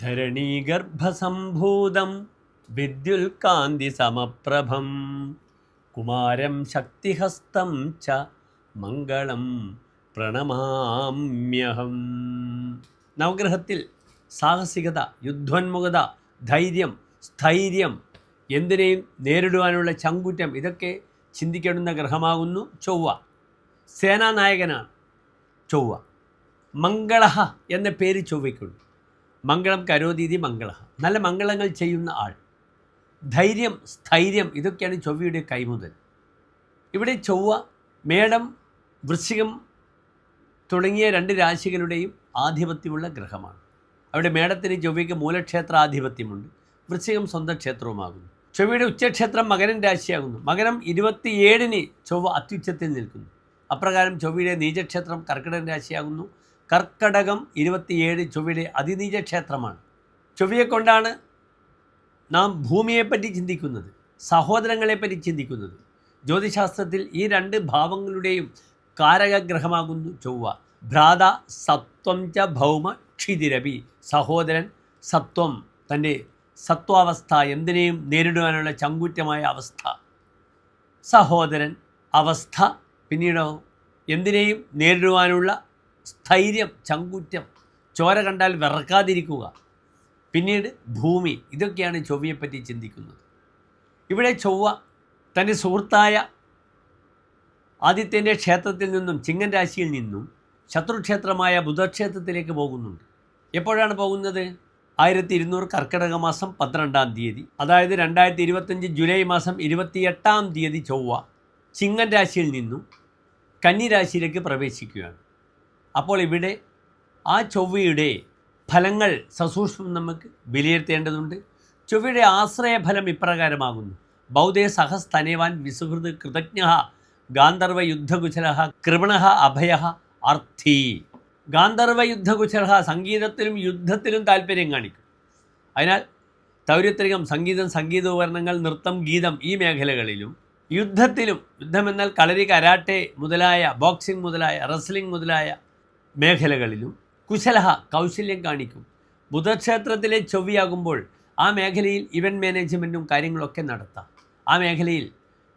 ധരണീഗർഭസംഭൂതം വിദ്യുൽകാന്തി സമപ്രഭം കുമാരം ശക്തിഹസ്തം ച മംഗളം പ്രണമാമ്യഹം. നവഗ്രഹത്തിൽ സാഹസികത യുദ്ധോന്മുഖത ധൈര്യം സ്ഥൈര്യം എന്തിനേയും നേരിടുവാനുള്ള ചങ്കുറ്റം ഇതൊക്കെ ചിന്തിക്കേണ്ടുന്ന ഗ്രഹമാകുന്നു ചൊവ്വ. സേനാനായകനാണ് ചൊവ്വ. മംഗള എന്ന പേര് ചൊവ്വയ്ക്കുണ്ട്. മംഗളം കരോതീതി മംഗള. നല്ല മംഗളങ്ങൾ ചെയ്യുന്ന ആൾ. ധൈര്യം സ്ഥൈര്യം ഇതൊക്കെയാണ് ചൊവ്വയുടെ കൈമുതൽ ഇവിടെ ചൊവ്വ മേടം വൃശ്ചികം തുടങ്ങിയ രണ്ട് രാശികളുടെയും ആധിപത്യമുള്ള ഗ്രഹമാണ്. അവിടെ മേടത്തിന് ചൊവ്വയ്ക്ക് മൂലക്ഷേത്ര ആധിപത്യമുണ്ട്. വൃശ്ചികം സ്വന്തം ക്ഷേത്രവുമാകുന്നു. ചൊവ്വയുടെ ഉച്ചക്ഷേത്രം മകരൻ രാശിയാകുന്നു. മകരം ഇരുപത്തിയേഴിന് ചൊവ്വ അത്യുച്ചത്തിൽ നിൽക്കുന്നു. അപ്രകാരം ചൊവ്വയുടെ നീചക്ഷേത്രം കർക്കിടകൻ രാശിയാകുന്നു. കർക്കടകം ഇരുപത്തിയേഴ് ചൊവ്വയുടെ അതിനീജ ക്ഷേത്രമാണ്. ചൊവ്വയെ കൊണ്ടാണ് നാം ഭൂമിയെപ്പറ്റി ചിന്തിക്കുന്നത് സഹോദരങ്ങളെപ്പറ്റി ചിന്തിക്കുന്നത്. ജ്യോതിശാസ്ത്രത്തിൽ ഈ രണ്ട് ഭാവങ്ങളുടെയും കാരകഗ്രഹമാകുന്നു ചൊവ്വ. ഭ്രാത സത്വം ച ഭൗമ ക്ഷിതിരവി സഹോദരൻ സത്വം തന്റെ സത്വാവസ്ഥ എന്തിനേയും നേരിടുവാനുള്ള ചങ്കൂറ്റമായ അവസ്ഥ. സഹോദരൻ അവസ്ഥ പിന്നീടോ എന്തിനേയും നേരിടുവാനുള്ള സ്ഥൈര്യം ചങ്കുറ്റം ചോര കണ്ടാൽ വിറക്കാതിരിക്കുക. പിന്നീട് ഭൂമി ഇതൊക്കെയാണ് ചൊവ്വയെപ്പറ്റി ചിന്തിക്കുന്നത്. ഇവിടെ ചൊവ്വ തന്റെ സുഹൃത്തായ ആദിത്യന്റെ ക്ഷേത്രത്തിൽ നിന്നും ചിങ്ങൻ രാശിയിൽ നിന്നും ശത്രുക്ഷേത്രമായ ബുധക്ഷേത്രത്തിലേക്ക് പോകുന്നുണ്ട്. എപ്പോഴാണ് പോകുന്നത്? ആയിരത്തി ഇരുന്നൂറ് കർക്കിടക മാസം പന്ത്രണ്ടാം തീയതി. അതായത് രണ്ടായിരത്തി ഇരുപത്തഞ്ച് ജൂലൈ മാസം ഇരുപത്തിയെട്ടാം തീയതി ചൊവ്വ ചിങ്ങൻ രാശിയിൽ നിന്നും കന്നിരാശിയിലേക്ക് പ്രവേശിക്കുകയാണ്. അപ്പോൾ ഇവിടെ ആ ചൊവ്വയുടെ ഫലങ്ങൾ സസൂക്ഷ്മം നമുക്ക് വിലയിരുത്തേണ്ടതുണ്ട്. ചൊവ്വയുടെ ആശ്രയഫലം ഇപ്രകാരമാകുന്നു. ബൗദ്ധേ സഹസ്തനേവാൻ വിസുഹൃത് കൃതജ്ഞ ഗാന്ധർവ യുദ്ധകുശല കൃപണ അഭയ അർത്ഥി. ഗാന്ധർവ യുദ്ധകുശല സംഗീതത്തിലും യുദ്ധത്തിലും താല്പര്യം കാണിക്കും. അതിനാൽ തൗര്യത്രികം സംഗീതം സംഗീതോപകരണങ്ങൾ നൃത്തം ഗീതം ഈ മേഖലകളിലും യുദ്ധത്തിലും യുദ്ധമെന്നാൽ കളരി കരാട്ടെ മുതലായ ബോക്സിംഗ് മുതലായ റെസ്ലിംഗ് മുതലായ മേഖലകളിലും കുശലഹ കൗശല്യം കാണിക്കും. ബുധക്ഷേത്രത്തിലെ ചൊവ്വയാകുമ്പോൾ ആ മേഖലയിൽ ഇവന്റ് മാനേജ്മെന്റും കാര്യങ്ങളൊക്കെ നടത്താം. ആ മേഖലയിൽ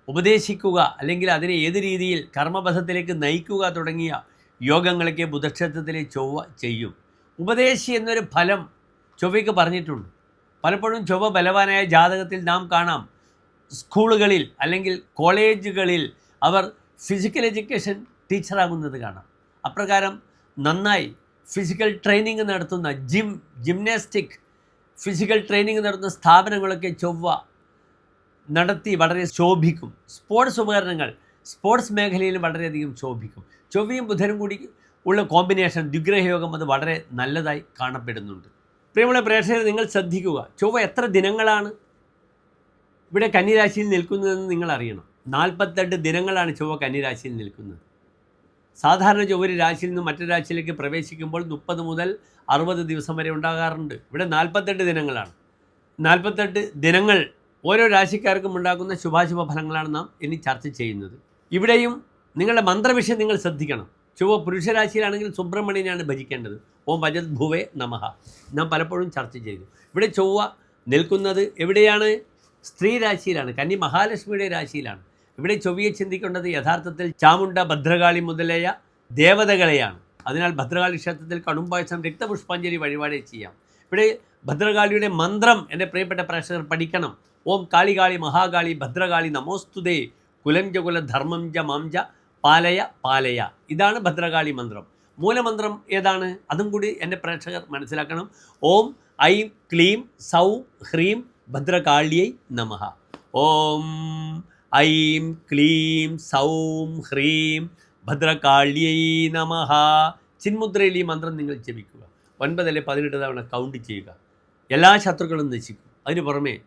ഉപദേശിക്കുക അല്ലെങ്കിൽ അതിനെ ഏത് രീതിയിൽ കർമ്മപഥത്തിലേക്ക് നയിക്കുക തുടങ്ങിയ യോഗങ്ങളൊക്കെ ബുധക്ഷേത്രത്തിലെ ചൊവ്വ ചെയ്യും. ഉപദേശി എന്നൊരു ഫലം ചൊവ്വയ്ക്ക് പറഞ്ഞിട്ടുണ്ട്. പലപ്പോഴും ചൊവ്വ ബലവാനായ ജാതകത്തിൽ നാം കാണാം. സ്കൂളുകളിൽ അല്ലെങ്കിൽ കോളേജുകളിൽ അവർ ഫിസിക്കൽ എഡ്യൂക്കേഷൻ ടീച്ചറാകുന്നത് കാണാം. അപ്രകാരം നന്നായി. ഫിസിക്കൽ ട്രെയിനിങ് നടത്തുന്ന ജിം ജിംനാസ്റ്റിക് ഫിസിക്കൽ ട്രെയിനിങ് നടത്തുന്ന സ്ഥാപനങ്ങളൊക്കെ ചൊവ്വ നടത്തി വളരെ ശോഭിക്കും. സ്പോർട്സ് ഉപകരണങ്ങൾ സ്പോർട്സ് മേഖലയിൽ വളരെയധികം ശോഭിക്കും. ചൊവ്വയും ബുധനും കൂടി ഉള്ള കോമ്പിനേഷൻ ദുഗ്രഹയോഗം അത് വളരെ നല്ലതായി കാണപ്പെടുന്നുണ്ട്. പ്രിയമുള്ള പ്രേക്ഷകരെ നിങ്ങൾ ശ്രദ്ധിക്കുക. ചൊവ്വ എത്ര ദിനങ്ങളാണ് ഇവിടെ കന്നിരാശിയിൽ നിൽക്കുന്നതെന്ന് നിങ്ങൾ അറിയണം നാൽപ്പത്തെട്ട് ദിനങ്ങളാണ് ചൊവ്വ കന്നിരാശിയിൽ നിൽക്കുന്നത്. സാധാരണ ഒരു രാശിയിൽ നിന്ന് മറ്റൊരു രാശിയിലേക്ക് പ്രവേശിക്കുമ്പോൾ മുപ്പത് മുതൽ അറുപത് ദിവസം വരെ ഉണ്ടാകാറുണ്ട്. ഇവിടെ നാൽപ്പത്തെട്ട് ദിനങ്ങളാണ്. നാൽപ്പത്തെട്ട് ദിനങ്ങൾ ഓരോ രാശിക്കാർക്കും ഉണ്ടാക്കുന്ന ശുഭാശുഭ ഫലങ്ങളാണ് നാം ഇനി ചർച്ച ചെയ്യുന്നത്. ഇവിടെയും നിങ്ങളുടെ മന്ത്രവിഷയം നിങ്ങൾ ശ്രദ്ധിക്കണം. ചൊവ്വ പുരുഷരാശിയിലാണെങ്കിൽ സുബ്രഹ്മണ്യനാണ് ഭജിക്കേണ്ടത്. ഓം ഭജത് ഭുവേ നമഹ നാം പലപ്പോഴും ചർച്ച ചെയ്തു. ഇവിടെ ചൊവ്വ നിൽക്കുന്നത് എവിടെയാണ്? സ്ത്രീ രാശിയിലാണ്. കന്നി മഹാലക്ഷ്മിയുടെ രാശിയിലാണ്. ഇവിടെ ചൊവ്വയെ ചിന്തിക്കേണ്ടത് യഥാർത്ഥത്തിൽ ചാമുണ്ട ഭദ്രകാളി മുതലായ ദേവതകളെയാണ്. അതിനാൽ ഭദ്രകാളി ക്ഷേത്രത്തിൽ കടുംപായസം രക്തപുഷ്പാഞ്ജലി വഴിപാട് ചെയ്യാം. ഇവിടെ ഭദ്രകാളിയുടെ മന്ത്രം എന്റെ പ്രിയപ്പെട്ട പ്രേക്ഷകർ പഠിക്കണം. ഓം കാളികാളി മഹാകാളി ഭദ്രകാളി നമോസ്തുതേ. കുലം ജ കുല ധർമ്മം ജ മാം ജ പാലയ പാലയ. ഇതാണ് ഭദ്രകാളി മന്ത്രം. മൂലമന്ത്രം ഏതാണ്? അതും കൂടി എന്റെ പ്രേക്ഷകർ മനസ്സിലാക്കണം. ഓം ഐ ക്ലീം സൗ ഹ്രീം ഭദ്രകാളിയൈ നമഃ ഓം ഐം ക്ലീം സൗം ഹ്രീം ഭദ്രകാള്യൈ നമ. ചിന്മുദ്രയിൽ ഈ മന്ത്രം നിങ്ങൾ ജപിക്കുക. ഒൻപതല്ലേ പതിനെട്ട് തവണ കൗണ്ട് ചെയ്യുക. എല്ലാ ശത്രുക്കളും നശിക്കും. അതിന് പുറമേ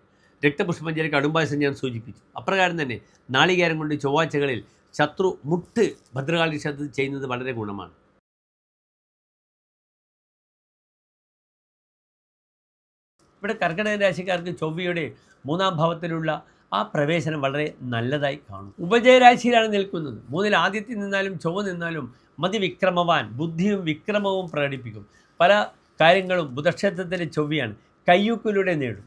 രക്തപുഷ്പഞ്ചരി അടുമ്പായസം ഞാൻ സൂചിപ്പിച്ചു. അപ്രകാരം തന്നെ നാളികേരം കൊണ്ട് ചൊവ്വാഴ്ചകളിൽ ശത്രു മുട്ട് ഭദ്രകാളി ക്ഷേത്രത്തിൽ ചെയ്യുന്നത് വളരെ ഗുണമാണ്. ഇവിടെ മൂന്നാം ആ പ്രവേശനം വളരെ നല്ലതായി കാണും. ഉപജയരാശിയിലാണ് നിൽക്കുന്നത്. മൂന്നിൽ ആദ്യത്തിൽ നിന്നാലും ചൊവ്വ നിന്നാലും മതിവിക്രമവാൻ ബുദ്ധിയും വിക്രമവും പ്രകടിപ്പിക്കും. പല കാര്യങ്ങളും ബുധക്ഷേത്രത്തിലെ ചൊവ്വയാണ്. കയ്യൂക്കിലൂടെ നേടും.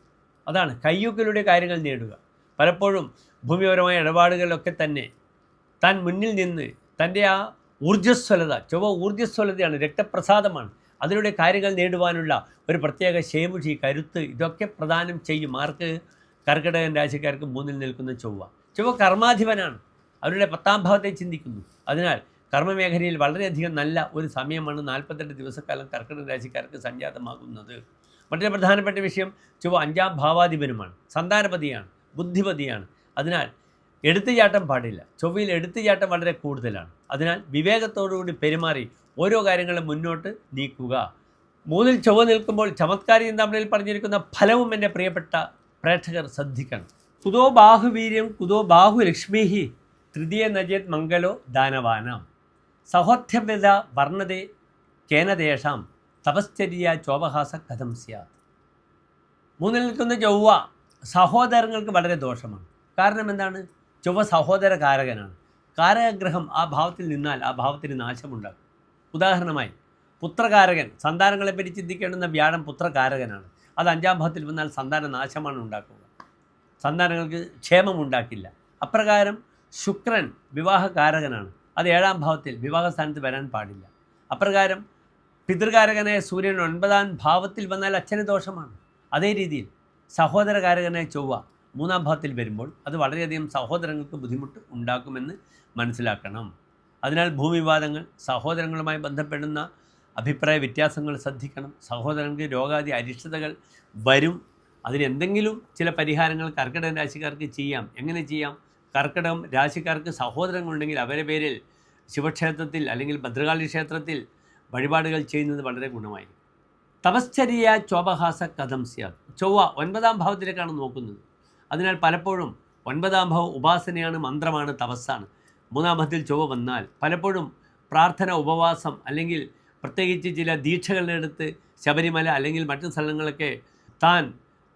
അതാണ് കയ്യൂക്കിലൂടെ കാര്യങ്ങൾ നേടുക. പലപ്പോഴും ഭൂമിപരമായ ഇടപാടുകളിലൊക്കെ തന്നെ താൻ മുന്നിൽ നിന്ന് തന്റെ ആ ഊർജസ്വലത ചൊവ്വ ഊർജസ്വലതയാണ് രക്തപ്രസാദമാണ്. അതിലൂടെ കാര്യങ്ങൾ നേടുവാനുള്ള ഒരു പ്രത്യേക ശേമുഷി കരുത്ത് ഇതൊക്കെ പ്രദാനം ചെയ്യും. ആർക്ക്? കർക്കിടകൻ രാശിക്കാർക്ക് മൂന്നിൽ നിൽക്കുന്ന ചൊവ്വ. ചൊവ്വ കർമാധിപനാണ്. അവരുടെ പത്താം ഭാവത്തെ ചിന്തിക്കുന്നു. അതിനാൽ കർമ്മമേഖലയിൽ വളരെയധികം നല്ല ഒരു സമയമാണ് നാൽപ്പത്തെട്ട് ദിവസക്കാലം കർക്കിടക രാശിക്കാർക്ക് സംജാതമാകുന്നത് മറ്റൊരു പ്രധാനപ്പെട്ട വിഷയം ചൊവ്വ അഞ്ചാം ഭാവാധിപനുമാണ്. സന്താനപതിയാണ് ബുദ്ധിപതിയാണ്. അതിനാൽ എടുത്തുചാട്ടം പാടില്ല. ചൊവ്വയിൽ എടുത്തുചാട്ടം വളരെ കൂടുതലാണ്. അതിനാൽ വിവേകത്തോടുകൂടി പെരുമാറി ഓരോ കാര്യങ്ങളും മുന്നോട്ട് നീക്കുക. മൂന്നിൽ ചൊവ്വ നിൽക്കുമ്പോൾ ചമത്കാരി ചിന്താമണിയിൽ പറഞ്ഞിരിക്കുന്ന ഫലവും എന്റെ പ്രിയപ്പെട്ട പ്രേക്ഷകർ ശ്രദ്ധിക്കണം. കുതോ ബാഹുവീര്യം കുതോ ബാഹുലക്ഷ്മീഹി തൃതീയ നജേത് മംഗലോ ദാനവാനാം. സഹോദ്ധ്യവ്യത വർണതേ കേനദേശാം തപശ്ചര്യ ചോപഹാസ കഥം സ്യാത്. മൂന്നിൽ നിൽക്കുന്ന ചൊവ്വ സഹോദരങ്ങൾക്ക് വളരെ ദോഷമാണ്. കാരണം എന്താണ്? ചൊവ്വ സഹോദര കാരകനാണ്. കാരകഗ്രഹം ആ ഭാവത്തിൽ നിന്നാൽ ആ ഭാവത്തിന് നാശമുണ്ടാകും. ഉദാഹരണമായി പുത്രകാരകൻ സന്താനങ്ങളെപ്പറ്റി ചിന്തിക്കേണ്ടുന്ന വ്യാഴം പുത്രകാരകനാണ്. അത് അഞ്ചാം ഭാവത്തിൽ വന്നാൽ സന്താന നാശമാണ് ഉണ്ടാക്കുക. സന്താനങ്ങൾക്ക് ക്ഷേമം ഉണ്ടാക്കില്ല. അപ്രകാരം ശുക്രൻ വിവാഹകാരകനാണ്. അത് ഏഴാം ഭാവത്തിൽ വിവാഹസ്ഥാനത്ത് വരാൻ പാടില്ല. അപ്രകാരം പിതൃകാരകനായ സൂര്യൻ ഒൻപതാം ഭാവത്തിൽ വന്നാൽ അച്ഛന് ദോഷമാണ്. അതേ രീതിയിൽ സഹോദരകാരകനായ ചൊവ്വ മൂന്നാം ഭാവത്തിൽ വരുമ്പോൾ അത് വളരെയധികം സഹോദരങ്ങൾക്ക് ബുദ്ധിമുട്ട് ഉണ്ടാക്കുമെന്ന് മനസ്സിലാക്കണം. അതിനാൽ ഭൂമിവാദങ്ങൾ സഹോദരങ്ങളുമായി ബന്ധപ്പെടുന്ന അഭിപ്രായ വ്യത്യാസങ്ങൾ ശ്രദ്ധിക്കണം. സഹോദരങ്ങൾക്ക് രോഗാദി അരിഷ്ടതകൾ വരും. അതിനെന്തെങ്കിലും ചില പരിഹാരങ്ങൾ കർക്കിടക രാശിക്കാർക്ക് ചെയ്യാം. എങ്ങനെ ചെയ്യാം? കർക്കിടകം രാശിക്കാർക്ക് സഹോദരങ്ങളുണ്ടെങ്കിൽ അവരെ പേരിൽ ശിവക്ഷേത്രത്തിൽ അല്ലെങ്കിൽ ഭദ്രകാളി ക്ഷേത്രത്തിൽ വഴിപാടുകൾ ചെയ്യുന്നത് വളരെ ഗുണമായി തപശ്ചര്യ ചോപഹാസ കഥം സ്യാദ് ചൊവ്വ ഒൻപതാം ഭാവത്തിലേക്കാണ് നോക്കുന്നത്. അതിനാൽ പലപ്പോഴും ഒൻപതാം ഭാവം ഉപാസനയാണ് മന്ത്രമാണ് തപസ്സാണ്. മൂന്നാം ഭാവത്തിൽ ചൊവ്വ വന്നാൽ പലപ്പോഴും പ്രാർത്ഥന ഉപവാസം അല്ലെങ്കിൽ പ്രത്യേകിച്ച് ചില ദീക്ഷകളെടുത്ത് ശബരിമല അല്ലെങ്കിൽ മറ്റു സ്ഥലങ്ങളൊക്കെ താൻ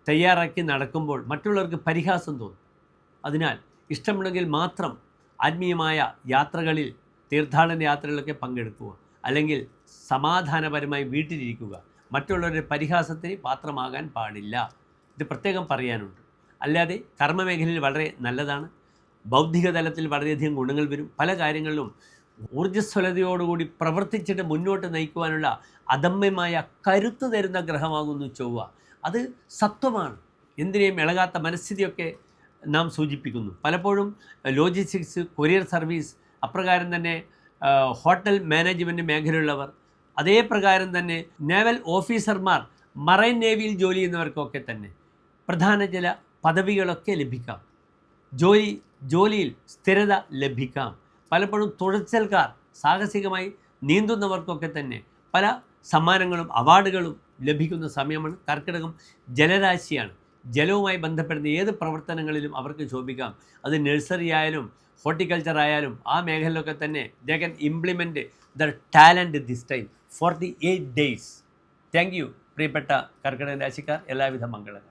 തയ്യാറാക്കി നടക്കുമ്പോൾ മറ്റുള്ളവർക്ക് പരിഹാസം തോന്നും. അതിനാൽ ഇഷ്ടമുണ്ടെങ്കിൽ മാത്രം ആത്മീയമായ യാത്രകളിൽ തീർത്ഥാടന യാത്രകളിലൊക്കെ പങ്കെടുക്കുക. അല്ലെങ്കിൽ സമാധാനപരമായി വീട്ടിലിരിക്കുക. മറ്റുള്ളവരുടെ പരിഹാസത്തിന് പാത്രമാകാൻ പാടില്ല. ഇത് പ്രത്യേകം പറയാനുണ്ട്. അല്ലാതെ കർമ്മമേഖലയിൽ വളരെ നല്ലതാണ്. ബൗദ്ധിക തലത്തിൽ വളരെയധികം ഗുണങ്ങൾ വരും. പല കാര്യങ്ങളിലും ഊർജസ്വലതയോടുകൂടി പ്രവർത്തിച്ചിട്ട് മുന്നോട്ട് നയിക്കുവാനുള്ള അദമ്യമായ കരുത്ത് തരുന്ന ഗ്രഹമാകുന്നു ചൊവ്വ. അത് സത്വമാണ്. എന്തിനേയും ഇളകാത്ത മനസ്ഥിതിയൊക്കെ നാം സൂചിപ്പിക്കുന്നു. പലപ്പോഴും ലോജിസ്റ്റിക്സ് കൊറിയർ സർവീസ് അപ്രകാരം തന്നെ ഹോട്ടൽ മാനേജ്മെന്റ് മേഖലയുള്ളവർ അതേ പ്രകാരം തന്നെ നേവൽ ഓഫീസർമാർ മറൈൻ നേവിയിൽ ജോലി ചെയ്യുന്നവർക്കൊക്കെ തന്നെ പ്രധാന ചില പദവികളൊക്കെ ലഭിക്കാം. ജോലി ജോലിയിൽ സ്ഥിരത ലഭിക്കാം. പലപ്പോഴും തുഴച്ചൽക്കാർ സാഹസികമായി നീന്തുന്നവർക്കൊക്കെ തന്നെ പല സമ്മാനങ്ങളും അവാർഡുകളും ലഭിക്കുന്ന സമയമാണ്. കർക്കിടകം ജലരാശിയാണ്. ജലവുമായി ബന്ധപ്പെടുന്ന ഏത് പ്രവർത്തനങ്ങളിലും അവർക്ക് ശോഭിക്കാം. അത് നഴ്സറി ആയാലും ഹോർട്ടിക്കൾച്ചർ ആയാലും ആ മേഖലയിലൊക്കെ തന്നെ they can implement the talent this time the eight days thank you പ്രിയപ്പെട്ട കർക്കിടക രാശിക്കാർ. എല്ലാവിധ മംഗളങ്ങൾ